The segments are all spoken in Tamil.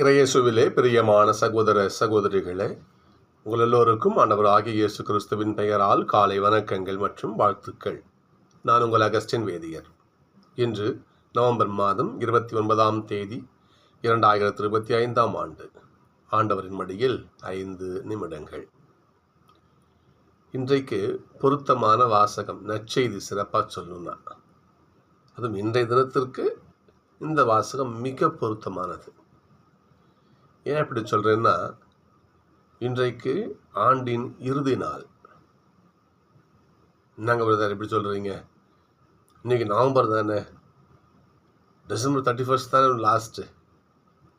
இறையேசுவிலே பிரியமான சகோதர சகோதரிகளே உங்கள் எல்லோருக்கும் ஆண்டவர் ஆகிய இயேசு கிறிஸ்துவின் பெயரால் காலை வணக்கங்கள் மற்றும் வாழ்த்துக்கள். நான் உங்கள் அகஸ்டின் வேதியர். இன்று நவம்பர் மாதம் இருபத்தி ஒன்பதாம் தேதி இரண்டாயிரத்தி இருபத்தி ஐந்தாம் ஆண்டு. ஆண்டவரின் மடியில் ஐந்து நிமிடங்கள். இன்றைக்கு பொருத்தமான வாசகம் நற்செய்தி சிறப்பாக சொல்லணும்னா. அதுவும் இன்றைய தினத்திற்கு இந்த வாசகம் மிக பொருத்தமானது. ஏன் இப்படி சொல்கிறேன்னா இன்றைக்கு ஆண்டின் இறுதி நாள். என்னங்க பிரதர் எப்படி சொல்கிறீங்க இன்றைக்கி நவம்பர் தானே? டிசம்பர் தேர்ட்டி ஃபர்ஸ்ட் தானே லாஸ்ட்டு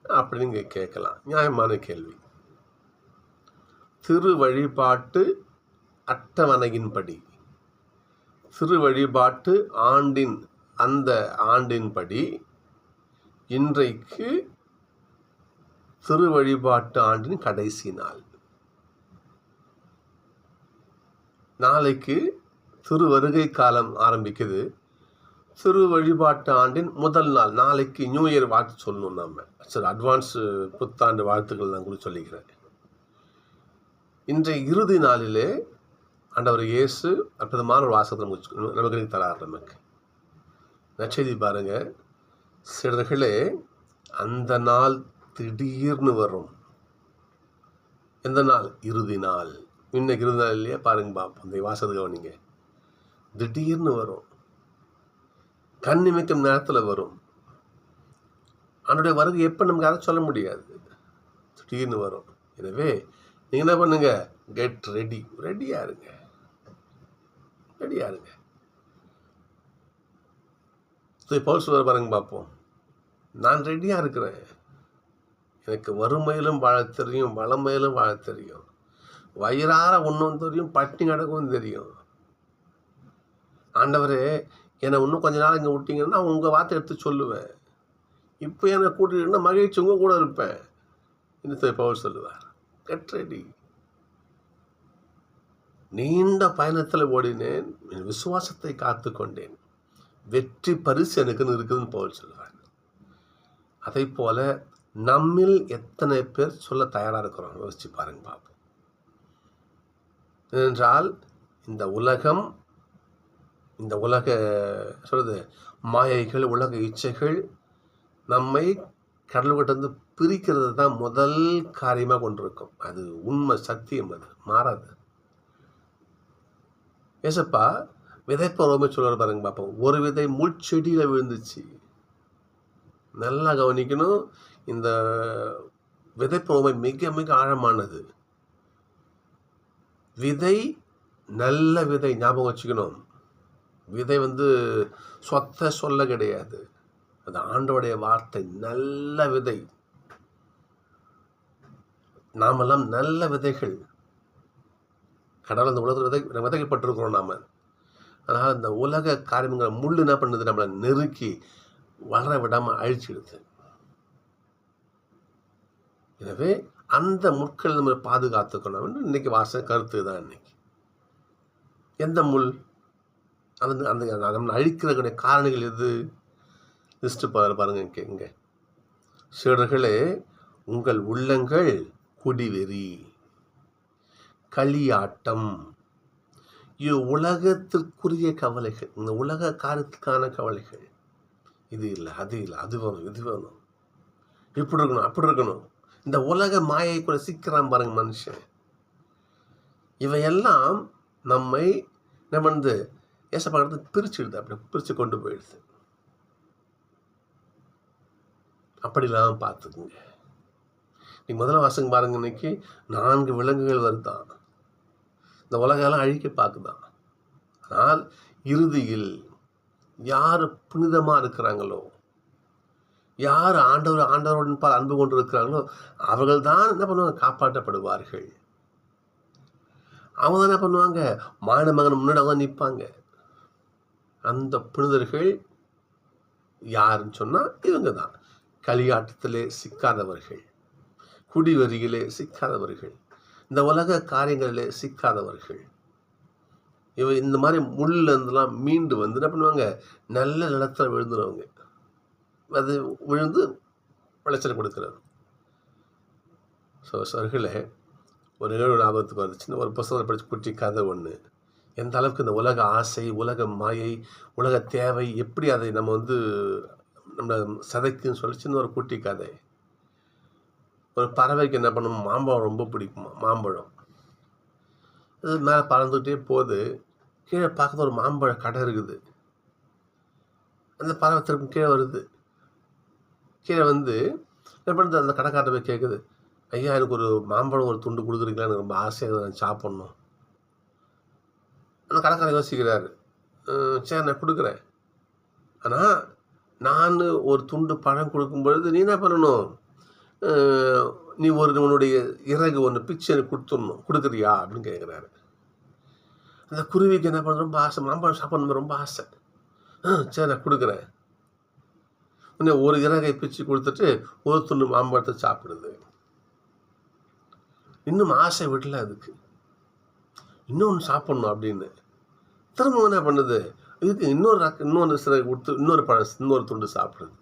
அப்படின்னு இங்கே கேட்கலாம். நியாயமான கேள்வி. திரு வழிபாட்டு அட்டவணையின்படி. திரு வழிபாட்டு ஆண்டின் அந்த ஆண்டின்படி இன்றைக்கு திரு வழிபாட்டு ஆண்டின் கடைசி நாள். நாளைக்கு திரு வருகை காலம் ஆரம்பிக்குது. திரு வழிபாட்டு ஆண்டின் முதல் நாள். நாளைக்கு நியூ இயர் வாழ்த்து சொல்லணும் நம்ம சரி அட்வான்ஸ் புத்தாண்டு வாழ்த்துக்கள் நான் கூட சொல்லிக்கிறேன். இன்றைய இறுதி நாளிலே ஆண்டவர் இயேசு அற்புதமான ஒரு வாசகத்தை நமக்கு நமக்கு தரார் நமக்கு. நச்செய்தி பாருங்க. சிலர்களே அந்த நாள் திடீர்னு வரும். எந்த நாள்? இறுதி நாள். இன்னைக்கு இறுதி நாள் இல்லையா? பாருங்க பார்ப்போம் இந்த வாசகத்தை கவனிங்க. திடீர்னு வரும். கண்ணிமைக்கும் நேரத்தில் வரும். அவனுடைய வருகை எப்போ நமக்கு அதை சொல்ல முடியாது. திடீர்னு வரும். எனவே நீங்கள் என்ன பண்ணுங்க? கெட் ரெடி ரெடியாக இருங்க. ரெடியாக இருங்க. சரி பவுல் சொல்ல பாருங்க பார்ப்போம் நான் ரெடியாக இருக்கிறேன். எனக்கு வறுமையிலும் வாழ தெரியும் வளமையிலும் வாழ தெரியும். வயிறார உண்ணும் தெரியும் பட்டினி கிடக்கவும் தெரியும். ஆண்டவரே என்னை இன்னும் கொஞ்ச நாள் இங்கே விட்டீங்கன்னா உங்கள் வார்த்தை எடுத்து சொல்லுவேன். இப்போ என்னை கூட்டிகிட்டு மகிழ்ச்சி உங்கள் கூட இருப்பேன் இன்னும் பவுல் சொல்லுவார். கெட்ரெடி நீண்ட பயணத்தில் ஓடினேன் என் விசுவாசத்தை காத்து கொண்டேன். வெற்றி பரிசு எனக்குன்னு இருக்குதுன்னு பவுல் சொல்லுவார். அதை போல நம்மில் எத்தனை பேர் சொல்ல தயாராக இருக்கிறோம் யோசிச்சு பாருங்க பார்ப்போம் ஏனென்றால் இந்த உலகம் இந்த உலக சொல்றது மாயைகள் உலக இச்சைகள் நம்மை கடவுள்கிட்ட பிரிக்கிறது தான் முதல் காரியமாக கொண்டிருக்கும். அது உண்மை சத்தியம் அது மாறாது. ஏசப்பா விதைப்பருவமே சொல்கிற பாருங்க பார்ப்போம் ஒரு விதை முள்செடியில் விழுந்துச்சு. நல்லா கவனிக்கணும். இந்த விதைப்பருவமை மிக மிக ஆழமானது. விதை நல்ல விதை ஞாபகம் வச்சுக்கணும். விதை வந்து சொத்த சொல்ல கிடையாது. அது ஆண்டோடைய வார்த்தை நல்ல விதை. நாமெல்லாம் நல்ல விதைகள். கடவுள் அந்த உலகத்தில் விதை விதைக்கப்பட்டிருக்கிறோம் நாம். அதனால் இந்த உலக காரியங்களை முள் என்ன பண்ணுது? நம்மளை நெருக்கி வளர விடாமல் அழிச்சிடுது. எனவே அந்த முட்கள் நம்ம பாதுகாத்துக்கணும் இன்னைக்கு வாச கருத்து தான் இன்னைக்கு. எந்த முள்? அந்த அந்த நம்ம அழிக்கிறக்கூடிய காரணிகள் எது? லிஸ்ட்டு பாரு பாருங்க இங்கே இங்கே. சீடர்களே உங்கள் உள்ளங்கள் குடிவெறி. களியாட்டம். இது உலகத்திற்குரிய கவலைகள். இந்த உலக காரியத்துக்கான கவலைகள். இது இல்லை அது இல்லை அது வேணும் இது வேணும். இப்படி இருக்கணும் அப்படி இருக்கணும். இந்த உலக மாயை கூட சிக்கிறான் பாருங்க மனுஷன். இவையெல்லாம் நம்மை நம்ம வந்து ஏசப்பாடு பிரிச்சுடுது அப்படி பிரித்து கொண்டு போயிடுது. அப்படிலாம் பார்த்துக்குங்க. நீ முதல்ல வாசங்க பாருங்க இன்னைக்கு நான்கு விலங்குகள் வருதான். இந்த உலகெல்லாம் அழிக்க பார்க்குதான். ஆனால் இறுதியில் யார் புனிதமாக இருக்கிறாங்களோ யார் ஆண்டவர் ஆண்டவருடன் பால் அன்பு கொண்டு இருக்கிறாங்களோ அவர்கள் தான் என்ன பண்ணுவாங்க? காப்பாற்றப்படுவார்கள். அவங்க தான் என்ன பண்ணுவாங்க? மாநில மகன் முன்னாடி அவங்க நிற்பாங்க. அந்த புனிதர்கள் யாருன்னு சொன்னால் இவங்க தான் களியாட்டத்திலே சிக்காதவர்கள் குடிவரியிலே சிக்காதவர்கள் இந்த உலக காரியங்களிலே சிக்காதவர்கள். இவ இந்த மாதிரி முள்ளில் இருந்தெல்லாம் மீண்டு வந்து என்ன பண்ணுவாங்க? நல்ல நிலத்தில் விழுந்துருவாங்க. அது விழுந்து விளைச்சல் கொடுக்குறது. ஸோ சர்களே ஒரு நிகழ்வு ஞாபகத்துக்கு வருது சின்ன ஒரு புத்தகத்தை படித்து குட்டி கதை ஒன்று எந்த அளவுக்கு இந்த உலக ஆசை உலக மாயை உலக தேவை எப்படி அதை நம்ம வந்து நம்ம சதைக்குன்னு சொல்லி சின்ன ஒரு குட்டி கதை. ஒரு பறவைக்கு என்ன பண்ணும்? மாம்பழம் ரொம்ப பிடிக்கும்? மாம்பழம். அது மேலே பறந்துக்கிட்டே போகுது கீழே பார்க்கறது ஒரு மாம்பழ கடை இருக்குது. அந்த பறவை திரும்ப கீழே வருது. கீழே வந்து என்ன அந்த கடைக்காரட்ட போய் கேட்குது ஐயா எனக்கு ஒரு மாம்பழம் ஒரு துண்டு கொடுக்குறீங்களா? எனக்கு ரொம்ப ஆசையாக நான் சாப்பிட்ணும். அந்த கடைக்காரர் யோசிக்கிறாரு சரி நான் கொடுக்குறேன். ஆனால் நான் ஒரு துண்டு பழம் கொடுக்கும் பொழுது நீ என்ன பண்ணணும்? நீ ஒரு உன்னுடைய இறகு ஒன்று பிச்சு எனக்கு கொடுத்துடணும். கொடுக்குறியா? அப்படின்னு கேட்குறாரு. அந்த குருவிக்கு என்ன பண்ண ரொம்ப ஆசை. மாம்பழம் சாப்பிடணும் ரொம்ப ஆசை. சரி நான் கொடுக்குறேன். உடனே ஒரு இறகை பிச்சு கொடுத்துட்டு ஒரு துண்டு மாம்பழத்தை சாப்பிடுது. இன்னும் ஆசை விடல அதுக்கு. இன்னொன்று சாப்பிடணும் அப்படின்னு. திரும்ப என்ன பண்ணுது? இதுக்கு இன்னொரு இன்னொரு சிறகு கொடுத்து இன்னொரு பழம் இன்னொரு துண்டு சாப்பிடுது.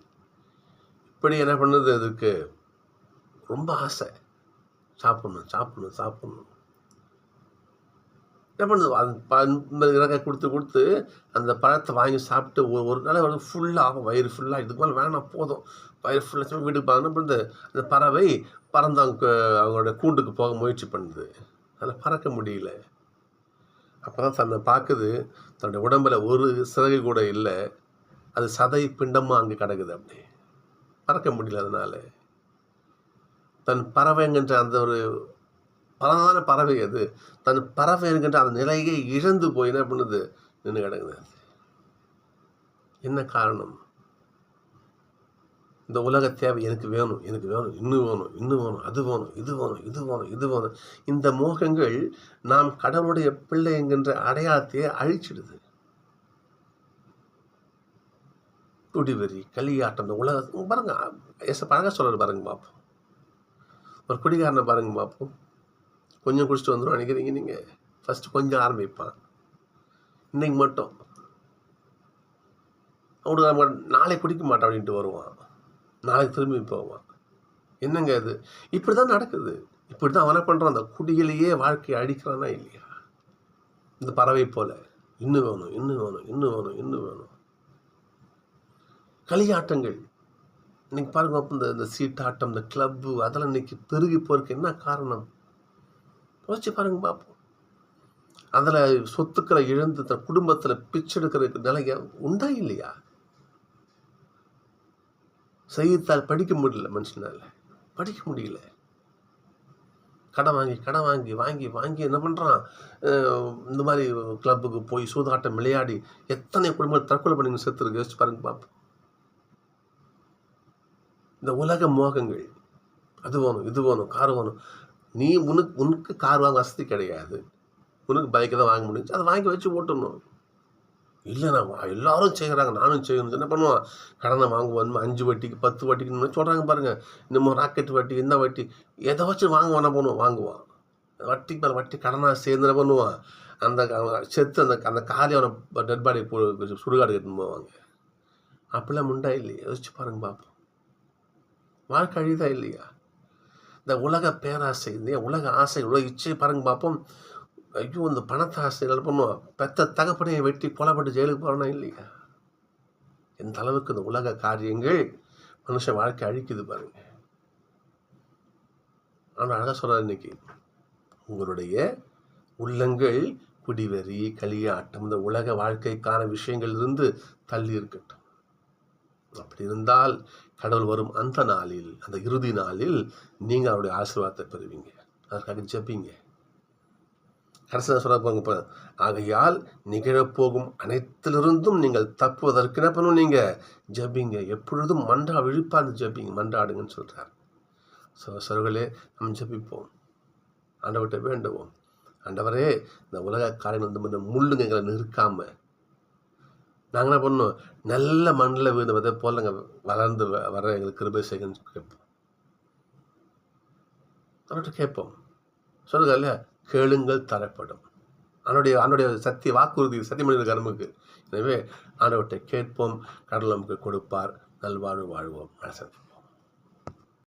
இப்படி என்ன பண்ணுது அதுக்கு ரொம்ப ஆசை. சாப்பிடணும் சாப்பிடணும் சாப்பிடணும். என்ன பண்ணுது? அது இறகை கொடுத்து கொடுத்து அந்த பழத்தை வாங்கி சாப்பிட்டு ஒரு ஒரு நாள் வந்து ஃபுல்லாக ஆகும். வயிறு ஃபுல்லாக இதுக்கு மேலே வேணாம் போதும். வயிறு ஃபுல்லாக வீட்டுக்கு போக என்ன பண்ணுது? அந்த பறவை பறந்து அவங்க அவங்களோட கூண்டுக்கு போக முயற்சி பண்ணுது. அதில் பறக்க முடியல. அப்போ தான் தன்னை பார்க்குது. தன்னுடைய உடம்புல ஒரு சிறகு கூட இல்லை. அது சதை பிண்டமாக அங்கே கிடக்குது அப்படி. பறக்க முடியல அதனால். தன் பறவைங்கன்ற அந்த ஒரு பரவான பறவை அது. தன் பறவை என்கின்ற அந்த நிலையை இழந்து போய் என்ன பண்ணுது? நின்று கிடக்குது. என்ன காரணம்? இந்த உலக தேவை எனக்கு வேணும் எனக்கு வேணும் இன்னும் வேணும் இன்னும் வேணும் அது வேணும் இது வேணும் இது வேணும் இது வேணும். இந்த மோகங்கள் நாம் கடவுளுடைய பிள்ளை என்கின்ற அடையாளத்தையே அழிச்சிடுது. குடிவெறி களியாட்டம் இந்த உலக பாருங்க எஸ் பழக சொல்றாரு பாருங்க பார்ப்போம் ஒரு குடிகாரனை பாருங்க பார்ப்போம் கொஞ்சம் குடிச்சிட்டு வந்துடும் நினைக்கிறீங்க நீங்கள் ஃபஸ்ட்டு கொஞ்சம் ஆரம்பிப்பான் இன்னைக்கு மட்டும். அவனுக்கு நம்ம நாளை குடிக்க மாட்டான் அப்படின்ட்டு வருவான். நாளைக்கு திரும்பி போவான். என்னங்க இது? இப்படி தான் நடக்குது. இப்படி தான் அவனை பண்ணுறான் அந்த குடியிலேயே வாழ்க்கையை அடிக்கிறானா இல்லையா? இந்த பறவை போல. இன்னும் வேணும் இன்னும் வேணும் இன்னும் வேணும் இன்னும் வேணும். களியாட்டங்கள். இன்னைக்கு பாருங்க இந்த இந்த சீட்டாட்டம் இந்த கிளப்பு அதெல்லாம் இன்னைக்கு பெருகி போறதுக்கு என்ன காரணம்? யோசிச்சு பாருங்க பார்ப்போம் அதில் சொத்துக்களை இழந்து தன் குடும்பத்தில் பிச்செடுக்கிற நிலைய உண்டா இல்லையா? செய்தித்தாள் படிக்க முடியல மனுஷனால. படிக்க முடியல. கடன் வாங்கி கடன் வாங்கி வாங்கி வாங்கி என்ன பண்ணுறான் இந்த மாதிரி கிளப்புக்கு போய் சூதாட்டம் விளையாடி எத்தனை குடும்பங்கள் தற்கொலை பண்ணி செத்துருக்கு யோசிச்சு பாருங்க பார்ப்போம் இந்த உலக மோகங்கள். அது வேணும் இது வேணும் கார் வேணும். நீ உனக்கு உனக்கு கார் வாங்க வசதி கிடையாது. உனக்கு பைக்கை தான் வாங்க முடிஞ்சு அதை வாங்கி வச்சு ஓட்டணும். இல்லை நான் வா- எல்லாரும் செய்கிறாங்க நானும் செய்யணும் என்ன பண்ணுவான்? கடனை வாங்குவோம் அஞ்சு வட்டிக்கு பத்து வட்டிக்கு சொல்கிறாங்க பாருங்கள் இன்னமும் ராக்கெட் வட்டி இந்த வட்டி எதை வச்சு வாங்குவான் என்ன பண்ணுவோம் வாங்குவான். வட்டிக்கு மேலே வட்டி கடனாக சேர்ந்து என்ன பண்ணுவான்? அந்த செத்து அந்த அந்த காலி அவனை டெட் பாடி போ சுடுகாடு கட்டுன்னு போவாங்க. அப்படிலாம் முண்டா இல்லையா? யோசிச்சு பாருங்க பார்ப்போம் வாழ்க்கை அழிதா இல்லையா? இந்த உலக பேராசை இந்த உலக ஆசை உலக இச்சை பாருங்க பார்ப்போம் ஐயோ இந்த பணத்தை ஆசை என்ன பண்ணுவோம் பெத்த தகப்பனையை வெட்டி கொலைப்பட்டு ஜெயிலுக்கு போகிறனா இல்லையா? எந்த அளவுக்கு இந்த உலக காரியங்கள் மனுஷன் வாழ்க்கை அழிக்குது பாருங்க. ஆனால் அழகாக சொல்கிறார் இன்னைக்கு உங்களுடைய உள்ளங்கள் குடிவெறி களியாட்டம் இந்த உலக வாழ்க்கைக்கான விஷயங்கள் இருந்து தள்ளி இருக்கட்டும். அப்படி இருந்தால் கடவுள் வரும் அந்த நாளில் அந்த இறுதி நாளில் நீங்கள் அவருடைய ஆசீர்வாதத்தை பெறுவீங்க. அதற்காக ஜெபிங்க. கடைசி சொல்ல போங்க ஆகையால் நிகழப்போகும் அனைத்திலிருந்தும் நீங்கள் தப்புவதற்கு என்ன பண்ணணும் நீங்கள் ஜெபிங்க. எப்பொழுதும் மன்றா விழிப்பாந்து ஜெபிங்க. மன்றாடுங்கன்னு சொல்கிறார் ஸோ சொர்களே நம்ம ஜெபிப்போம். ஆண்டவர்கிட்ட வேண்டுவோம். ஆண்டவரே இந்த உலக காரியங்கள் வந்து முள்ளுங்க எங்களை நிற்காமல் நாங்கள் என்ன பண்ணோம்? நல்ல மண்ணில் விழுந்த விதை போல் நாங்கள் வளர்ந்து வ- வர எங்களுக்கு கிருபை செய்யுங்கன்னு கேட்போம். அவர்கிட்ட கேட்போம். சொல்லுங்க இல்லையா? கேளுங்கள் தரப்படும். அவனுடைய அவனுடைய சத்திய வாக்குறுதி சத்தியமனித கர்முக்கு எனவே ஆண்டவர்கிட்ட கேட்போம். கடவுள் நமக்கு கொடுப்பார். நல்வாழ்வு வாழ்வோம். மனசு